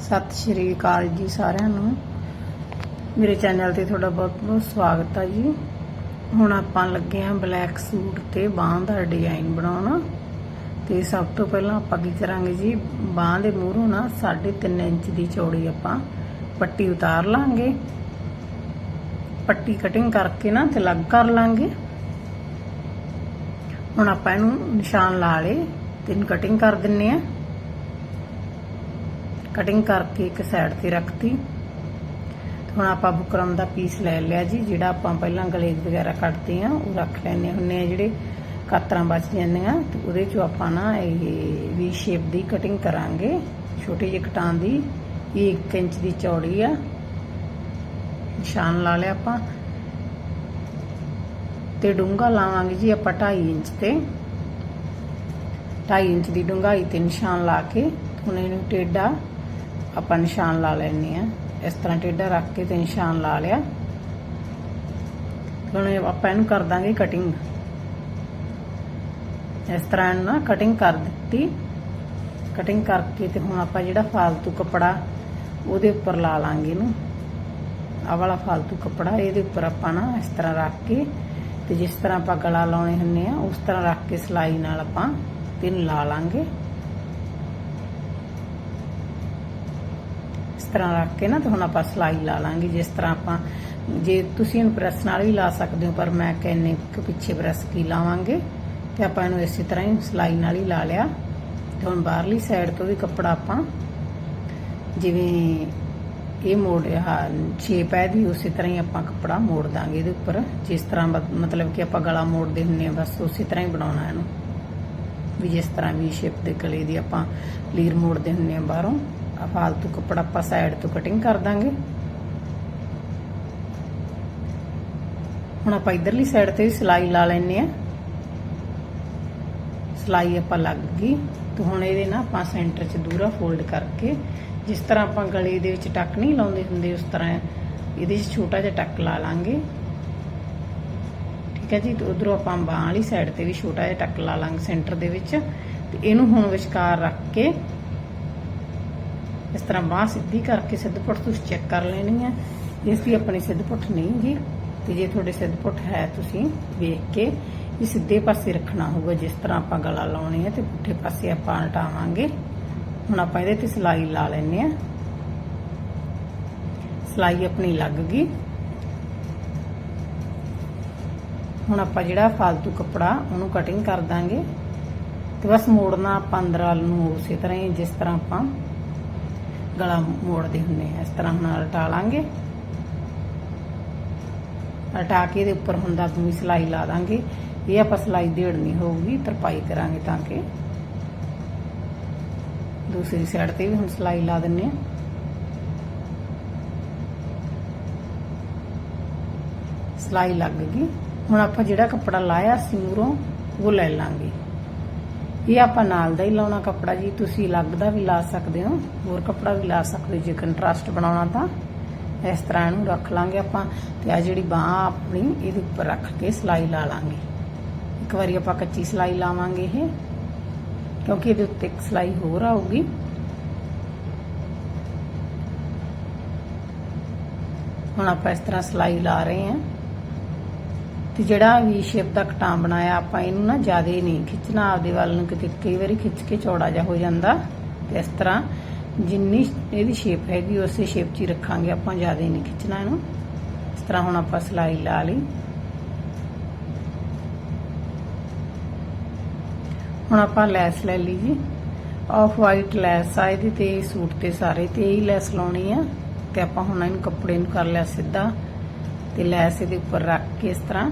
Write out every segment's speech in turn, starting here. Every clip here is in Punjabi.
ਸਤਿ ਸ਼੍ਰੀ ਅਕਾਲ ਜੀ ਸਾਰਿਆਂ ਨੂੰ। ਮੇਰੇ ਚੈਨਲ ਤੇ ਤੁਹਾਡਾ ਬਹੁਤ ਬਹੁਤ ਸਵਾਗਤ ਹੈ ਜੀ। ਹੁਣ ਆਪਾਂ ਲੱਗੇ ਹਾਂ ਬਲੈਕ ਸੂਟ ਤੇ ਬਾਹਾਂ ਦਾ ਡਿਜ਼ਾਈਨ ਬਣਾਉਣਾ। ਤੇ ਸਭ ਤੋਂ ਪਹਿਲਾਂ ਆਪਾਂ ਕੀ ਕਰਾਂਗੇ ਜੀ? ਬਾਹਾਂ ਦੇ ਮੂਹਰੋਂ ਨਾ 3.5 ਇੰਚ ਦੀ ਚੌੜੀ ਆਪਾਂ ਪੱਟੀ ਉਤਾਰ ਲਾਂਗੇ। ਪੱਟੀ ਕਟਿੰਗ ਕਰਕੇ ਨਾ ਤੇ ਲੱਗ ਕਰ ਲਾਂਗੇ। ਹੁਣ ਆਪਾਂ ਇਹਨੂੰ ਨਿਸ਼ਾਨ ਲਾ ਲੇ ਤੇ ਕਟਿੰਗ ਕਰ ਦਿੰਨੇ ਆ। ਕਟਿੰਗ ਕਰਕੇ ਇੱਕ ਸਾਈਡ ਤੇ ਰੱਖਤੀ। ਹੁਣ ਆਪਾਂ ਬੁਕਰਮ ਦਾ ਪੀਸ ਲੈ ਲਿਆ ਜੀ, ਜਿਹੜਾ ਆਪਾਂ ਪਹਿਲਾਂ ਗਲੇ ਵਗੈਰਾ ਕੱਟਦੇ ਆ ਉਹ ਰੱਖ ਲੈਣੇ ਹੁੰਨੇ ਆ ਜਿਹੜੇ ਕਾਤਰਾਂ ਬਚ ਜਾਂਦੀਆਂ, ਤੇ ਉਹਦੇ ਚੋਂ ਆਪਾਂ ਨਾ ਇਹ ਵੀ ਸ਼ੇਪ ਦੀ ਕਟਿੰਗ ਕਰਾਂਗੇ। ਛੋਟੀ ਜਿਹੀ ਕਟਾਂ ਦੀ, ਇਹ 1 ਇੰਚ ਦੀ ਚੌੜੀ ਆ। ਨਿਸ਼ਾਨ ਲਾ ਲਿਆ ਆਪਾਂ। ਤੇ ਡੂੰਗਾ ਲਾਵਾਂਗੇ ਜੀ ਆਪਾਂ 2.5 ਇੰਚ ਤੇ। 2.5 ਇੰਚ ਦੀ ਡੂੰਘਾਈ ਤੇ ਨਿਸ਼ਾਨ ਲਾ ਕੇ, ਹੁਣ ਇਹਨੂੰ ਟੇਡਾ ਆਪਾਂ ਨਿਸ਼ਾਨ ਲਾ ਲੈਣੇ ਆ ਇਸ ਤਰ੍ਹਾਂ ਟੇਢਾ ਰੱਖ ਕੇ ਤੇ ਨਿਸ਼ਾਨ ਲਾ ਲਿਆ। ਹੁਣ ਆਪਾਂ ਇਹਨੂੰ ਕਰ ਦਾਂਗੇ ਕਟਿੰਗ ਇਸ ਤਰ੍ਹਾਂ ਇਹਨੂੰ ਨਾ ਕਟਿੰਗ ਕਰ ਦਿੱਤੀ। ਕਟਿੰਗ ਕਰਕੇ ਤੇ ਹੁਣ ਆਪਾਂ ਜਿਹੜਾ ਫਾਲਤੂ ਕੱਪੜਾ ਉਹਦੇ ਉੱਪਰ ਲਾ ਲਾਂਗੇ ਇਹਨੂੰ। ਆਹ ਵਾਲਾ ਫਾਲਤੂ ਕੱਪੜਾ ਇਹਦੇ ਉੱਪਰ ਆਪਾਂ ਨਾ ਇਸ ਤਰ੍ਹਾਂ ਰੱਖ ਕੇ ਤੇ ਜਿਸ ਤਰ੍ਹਾਂ ਆਪਾਂ ਗਲਾ ਲਾਉਣੇ ਹੁੰਨੇ ਆ ਉਸ ਤਰ੍ਹਾਂ ਰੱਖ ਕੇ ਸਲਾਈ ਨਾਲ ਆਪਾਂ ਤਿੰਨ ਲਾ ਲਾਂਗੇ। ਤਰ੍ਹਾਂ ਰੱਖ ਕੇ ਨਾ ਤੇ ਹੁਣ ਆਪਾਂ ਸਲਾਈ ਲਾ ਲਾਂਗੇ। ਜਿਸ ਤਰ੍ਹਾਂ ਆਪਾਂ ਜੇ ਤੁਸੀਂ ਇਹਨੂੰ ਪ੍ਰੈਸ ਨਾਲ ਵੀ ਲਾ ਸਕਦੇ ਹੋ, ਪਰ ਮੈਂ ਕਹਿੰਨੇ ਕਿ ਪਿੱਛੇ ਪ੍ਰੈਸ ਕੀ ਲਾਵਾਂਗੇ ਤੇ ਆਪਾਂ ਇਹਨੂੰ ਇਸੇ ਤਰ੍ਹਾਂ ਹੀ ਸਲਾਈ ਨਾਲ ਹੀ ਲਾ ਲਿਆ। ਤੇ ਹੁਣ ਬਾਹਰਲੀ ਸਾਈਡ ਤੋਂ ਵੀ ਕੱਪੜਾ ਆਪਾਂ ਜਿਵੇਂ ਇਹ ਮੋੜ ਆ ਸ਼ੇਪ ਹੈ ਦੀ ਉਸੇ ਤਰ੍ਹਾਂ ਹੀ ਆਪਾਂ ਕੱਪੜਾ ਮੋੜ ਦਾਂਗੇ ਇਹਦੇ ਉੱਪਰ। ਜਿਸ ਤਰ੍ਹਾਂ ਮਤਲਬ ਕਿ ਆਪਾਂ ਗਲਾ ਮੋੜਦੇ ਹੁੰਨੇ ਆ ਬਸ ਉਸੇ ਤਰ੍ਹਾਂ ਹੀ ਬਣਾਉਣਾ ਇਹਨੂੰ। ਵੀ ਜਿਸ ਤਰ੍ਹਾਂ ਵੀ ਸ਼ੇਪ ਦੇ ਗਲੇ ਦੀ ਆਪਾਂ ਲੀਰ ਮੋੜਦੇ ਹੁੰਨੇ ਆ ਬਾਹਰੋਂ। ਆ ਫਾਲਤੂ ਕੱਪੜਾ ਆਪਾਂ ਸਾਈਡ ਤੋਂ ਕਟਿੰਗ ਕਰ ਦਾਂਗੇ। ਹੁਣ ਆਪਾਂ ਇਧਰਲੀ ਸਾਈਡ ਤੇ ਵੀ ਸਿਲਾਈ ਲਾ ਲੈਨੇ ਆ ਸਿਲਾਈ ਆਪਾਂ ਲੱਗ ਗਈ। ਤੇ ਹੁਣ ਇਹਦੇ ਨਾ ਆਪਾਂ ਸੈਂਟਰ 'ਚ ਦੂਰਾ ਫੋਲਡ ਕਰਕੇ, ਜਿਸ ਤਰ੍ਹਾਂ ਆਪਾਂ ਗਲੇ ਦੇ ਵਿੱਚ ਟੱਕ ਨਹੀਂ ਲਾਉਂਦੇ ਹੁੰਦੇ, ਉਸ ਤਰ੍ਹਾਂ ਇਹਦੇ 'ਚ ਛੋਟਾ ਜਿਹਾ ਟੱਕ ਲਾ ਲਾਂਗੇ। ਠੀਕ ਹੈ ਜੀ, ਤੇ ਉਧਰੋਂ ਆਪਾਂ ਬਾਹਾਂ ਵਾਲੀ ਸਾਈਡ ਤੇ ਵੀ ਛੋਟਾ ਜਿਹਾ ਟੱਕ ਲਾ ਲਾਂਗੇ ਸੈਂਟਰ ਦੇ ਵਿੱਚ। ਤੇ ਇਹਨੂੰ ਹੁਣ ਵਿਚਕਾਰ ਰੱਖ ਕੇ ਇਸ ਤਰ੍ਹਾਂ ਬਾਹ ਸਿੱਧੀ ਕਰਕੇ ਸਿੱਧ ਸਿੱਧਪੁੱਟ ਤੁਸੀਂ ਚੈੱਕ ਕਰ ਲੈਣੀ ਹੈ ਇਸ ਦੀ ਆਪਣੀ ਸਿੱਧਪੁੱਟ ਨਹੀਂ ਜੀ, ਤੇ ਜੇ ਤੁਹਾਡੇ ਸਿੱਧਪੁੱਟ ਹੈ ਤੁਸੀਂ ਵੇਖ ਕੇ ਇਹ ਸਿੱਧੇ ਪਾਸੇ ਰੱਖਣਾ ਹੋਊਗਾ, ਜਿਸ ਤਰ੍ਹਾਂ ਆਪਾਂ ਗਲਾ ਲਾਉਣੀ ਹੈ ਤੇ ਪੁੱਠੇ ਪਾਸੇ ਆਪਾਂ ਉਲਟਾਵਾਂਗੇ ਹੁਣ ਆਪਾਂ ਇਹਦੇ ਤੇ ਸਿਲਾਈ ਲਾ ਲੈਨੇ ਆ। ਸਿਲਾਈ ਆਪਣੀ ਲੱਗ ਗਈ। ਹੁਣ ਆਪਾਂ ਜਿਹੜਾ ਫालतू ਕੱਪੜਾ ਉਹਨੂੰ ਕਟਿੰਗ ਕਰ ਦਾਂਗੇ। ਤੇ ਬਸ ਮੋੜਨਾ ਆਪਾਂ ਅੰਦਰ ਵੱਲ ਨੂੰ ਉਸੇ ਤਰ੍ਹਾਂ ਹੀ, ਜਿਸ ਤਰ੍ਹਾਂ ਆਪਾਂ ਗਲਾ ਮੋੜਦੇ ਹੁੰਨੇ ਆ, ਇਸ ਤਰ੍ਹਾਂ ਨਾਲ ਉਲਟਾ ਲਾਂਗੇ ਉਲਟਾ ਕੇ ਇਹਦੇ ਉੱਪਰ ਹੁੰਦਾ ਦੂਜੀ ਸਿਲਾਈ ਲਾ ਦਾਂਗੇ। ਇਹ ਆਪਾਂ ਸਿਲਾਈ ਦੇੜਨੀ ਹੋਊਗੀ, ਤਰਪਾਈ ਕਰਾਂਗੇ ਤਾਂ ਕਿ। ਦੂਸਰੀ ਸਾਈਡ ਤੇ ਵੀ ਹੁਣ ਸਿਲਾਈ ਲਾ ਦਿੰਨੇ ਆ। ਸਿਲਾਈ ਲੱਗ ਗਈ। ਹੁਣ ਆਪਾਂ ਜਿਹੜਾ ਕੱਪੜਾ ਲਾਇਆ ਸੀ ਮੂਰੋਂ ਉਹ ਲੈ ਲਾਂਗੇ। ਇਹ ਆਪਾਂ ਨਾਲ ਦਾ ਹੀ ਲਾਉਣਾ ਕੱਪੜਾ ਜੀ। ਤੁਸੀਂ ਅਲੱਗ ਦਾ ਵੀ ਲਾ ਸਕਦੇ ਹੋ, ਹੋਰ ਕੱਪੜਾ ਵੀ ਲਾ ਸਕਦੇ ਹੋ। ਜੇ ਕੰਟਰਾਸਟ ਬਣਾਉਣਾ ਤਾਂ ਇਸ ਤਰ੍ਹਾਂ ਇਹਨੂੰ ਰੱਖ ਲਾਂਗੇ ਆਪਾਂ ਤੇ ਆ ਜਿਹੜੀ ਬਾਹ ਆਪਣੀ, ਇਹਦੇ ਉੱਪਰ ਰੱਖ ਕੇ ਸਿਲਾਈ ਲਾ ਲਾਂਗੇ। ਇੱਕ ਵਾਰੀ ਆਪਾਂ ਕੱਚੀ ਸਿਲਾਈ ਲਾਵਾਂਗੇ ਇਹ, ਕਿਉਂਕਿ ਇਹਦੇ ਉੱਤੇ ਇੱਕ ਸਿਲਾਈ ਹੋਰ ਆਊਗੀ। ਹੁਣ ਆਪਾਂ ਇਸ ਤਰ੍ਹਾਂ ਸਿਲਾਈ ਲਾ ਰਹੇ ਹਾਂ। ਤੇ ਜਿਹੜਾ ਵੀ ਸ਼ੇਪ ਦਾ ਕਟਾਂ ਬਣਾਇਆ ਆਪਾਂ ਇਹਨੂੰ ਨਾ ਜ਼ਿਆਦਾ ਨਹੀਂ ਖਿੱਚਣਾ, ਆਪਦੇ ਵੱਲ ਨੂੰ ਕਿਤੇ ਕਈ ਵਾਰੀ ਖਿੱਚ ਕੇ ਚੌੜਾ ਜਿਹਾ ਹੋ ਜਾਂਦਾ। ਤੇ ਇਸ ਤਰ੍ਹਾਂ ਜਿੰਨੀ ਇਹਦੀ ਸ਼ੇਪ ਹੈਗੀ, ਉਸੇ ਸ਼ੇਪ 'ਚ ਹੀ ਰੱਖਾਂਗੇ ਆਪਾਂ, ਜ਼ਿਆਦਾ ਨਹੀਂ ਖਿੱਚਣਾ ਇਹਨੂੰ। ਇਸ ਤਰ੍ਹਾਂ ਹੁਣ ਆਪਾਂ ਸਿਲਾਈ ਲਾ ਲਈ। ਹੁਣ ਆਪਾਂ ਲੈਸ ਲੈ ਲਈ ਜੀ। ਆਫ ਵਾਈਟ ਲੈਸ ਆ ਇਹਦੇ ਤੇ ਸੂਟ ਤੇ ਸਾਰੇ ਤੇ ਹੀ ਲੈਸ ਲਾਉਣੀ ਆ। ਤੇ ਆਪਾਂ ਹੁਣ ਇਹਨੂੰ ਕੱਪੜੇ ਨੂੰ ਕਰ ਲਿਆ ਸਿੱਧਾ। ਤੇ ਲੈਸ ਇਹਦੇ ਉੱਪਰ ਰੱਖ ਕੇ ਇਸ ਤਰ੍ਹਾਂ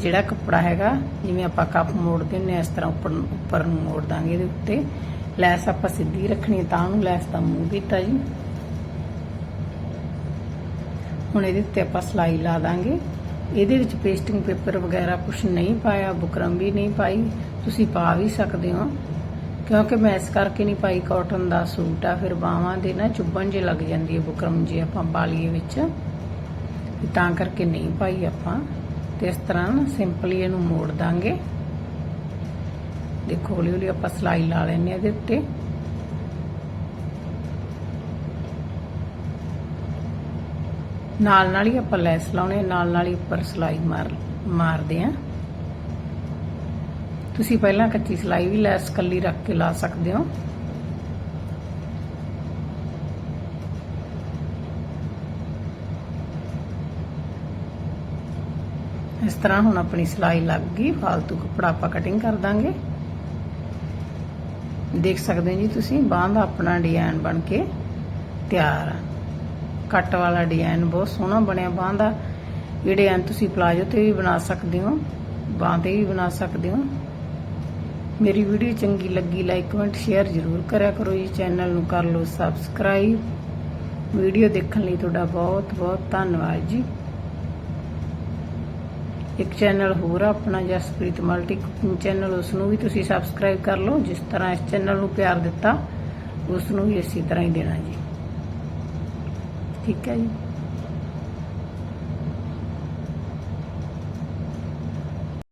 ਜਿਹੜਾ ਕੱਪੜਾ ਹੈਗਾ, ਜਿਵੇਂ ਆਪਾਂ ਕੱਪ ਮੋੜਦੇ ਹੁੰਦੇ ਆ, ਇਸ ਤਰ੍ਹਾਂ ਉੱਪਰ ਉੱਪਰ ਨੂੰ ਮੋੜ ਦਾਂਗੇ ਇਹਦੇ ਉੱਤੇ। ਲੈਸ ਆਪਾਂ ਸਿੱਧੀ ਰੱਖਣੀ ਹੈ ਤਾਂ ਉਹਨੂੰ ਲੈਸ ਦਾ ਮੂੰਹ ਦਿੱਤਾ ਜੀ। ਹੁਣ ਇਹਦੇ ਉੱਤੇ ਆਪਾਂ ਸਲਾਈ ਲਾ ਦਾਂਗੇ। ਇਹਦੇ ਵਿੱਚ ਪੇਸਟਿੰਗ ਪੇਪਰ ਵਗੈਰਾ ਕੁਝ ਨਹੀਂ ਪਾਇਆ, ਬੁਕਰਮ ਵੀ ਨਹੀਂ ਪਾਈ। ਤੁਸੀਂ ਪਾ ਵੀ ਸਕਦੇ ਹੋ, ਕਿਉਂਕਿ ਮੈਂ ਇਸ ਕਰਕੇ ਨਹੀਂ ਪਾਈ ਕਾਟਨ ਦਾ ਸੂਟ ਆ, ਫਿਰ ਬਾਹਾਂ ਦੇ ਨਾ ਚੁੱਭਣ ਜੇ ਲੱਗ ਜਾਂਦੀ ਹੈ ਬੁਕਰਮ ਜੇ ਆਪਾਂ ਬਾਲੀਏ ਵਿੱਚ। ਤਾਂ ਕਰਕੇ ਨਹੀਂ ਪਾਈ ਆਪਾਂ। ਤੇ ਇਸ ਤਰ੍ਹਾਂ ਨਾ ਸਿੰਪਲੀ ਇਹਨੂੰ ਮੋੜ ਦਾਂਗੇ। ਦੇਖੋ, ਹੌਲੀ ਹੌਲੀ ਆਪਾਂ ਸਲਾਈ ਲਾ ਲੈਨੇ ਇਹਦੇ ਉੱਤੇ। ਨਾਲ ਨਾਲ ਹੀ ਆਪਾਂ ਲੈਸ ਲਾਉਣੇ, ਨਾਲ ਨਾਲ ਹੀ ਉੱਪਰ ਸਲਾਈ ਮਾਰ, ਮਾਰਦੇ ਆ ਤੁਸੀਂ ਪਹਿਲਾਂ ਕੱਚੀ ਸਲਾਈ ਵੀ ਲੈਸ ਕੱਲੀ ਰੱਖ ਕੇ ਲਾ ਸਕਦੇ ਹੋ। ਇਸ ਤਰ੍ਹਾਂ ਹੁਣ ਆਪਣੀ ਸਿਲਾਈ ਲੱਗ ਗਈ ਫालतू ਕੱਪੜਾ ਆਪਾਂ ਕਟਿੰਗ ਕਰ ਦਾਂਗੇ। ਦੇਖ ਸਕਦੇ ਹੋ ਜੀ ਤੁਸੀਂ, ਬਾਂਹ ਦਾ ਆਪਣਾ ਡਿਜ਼ਾਈਨ ਬਣ ਕੇ ਤਿਆਰ ਆ। ਕੱਟ ਵਾਲਾ ਡਿਜ਼ਾਈਨ ਬਹੁਤ ਸੋਹਣਾ ਬਣਿਆ ਬਾਂਹ ਦਾ। ਇਹ ਡਿਜ਼ਾਈਨ ਤੁਸੀਂ ਪਲਾਜੋ ਤੇ ਵੀ ਬਣਾ ਸਕਦੇ ਹੋ, ਬਾਂਹ ਤੇ ਵੀ ਬਣਾ ਸਕਦੇ ਹੋ। ਮੇਰੀ ਵੀਡੀਓ ਚੰਗੀ ਲੱਗੀ ਲਾਈਕ ਕਮੈਂਟ ਸ਼ੇਅਰ ਜ਼ਰੂਰ ਕਰਿਆ ਕਰੋ ਜੀ। ਚੈਨਲ ਨੂੰ ਕਰ ਲਓ ਸਬਸਕ੍ਰਾਈਬ ਵੀਡੀਓ ਦੇਖਣ ਲਈ ਤੁਹਾਡਾ ਬਹੁਤ ਬਹੁਤ ਧੰਨਵਾਦ ਜੀ। ਇੱਕ ਚੈਨਲ ਹੋਰ ਆ, ਆਪਣਾ ਜਸਪ੍ਰੀਤ ਮਲਟੀ ਕੁਕਿੰਗ ਚੈਨਲ ਉਸ ਨੂੰ ਵੀ ਤੁਸੀਂ ਸਬਸਕ੍ਰਾਈਬ ਕਰ ਲਓ, ਜਿਸ ਤਰ੍ਹਾਂ ਇਸ ਚੈਨਲ ਨੂੰ ਪਿਆਰ ਦਿੱਤਾ ਉਸ ਨੂੰ ਵੀ ਇਸੇ ਤਰ੍ਹਾਂ ਹੀ ਦੇਣਾ ਜੀ। ਠੀਕ ਹੈ ਜੀ।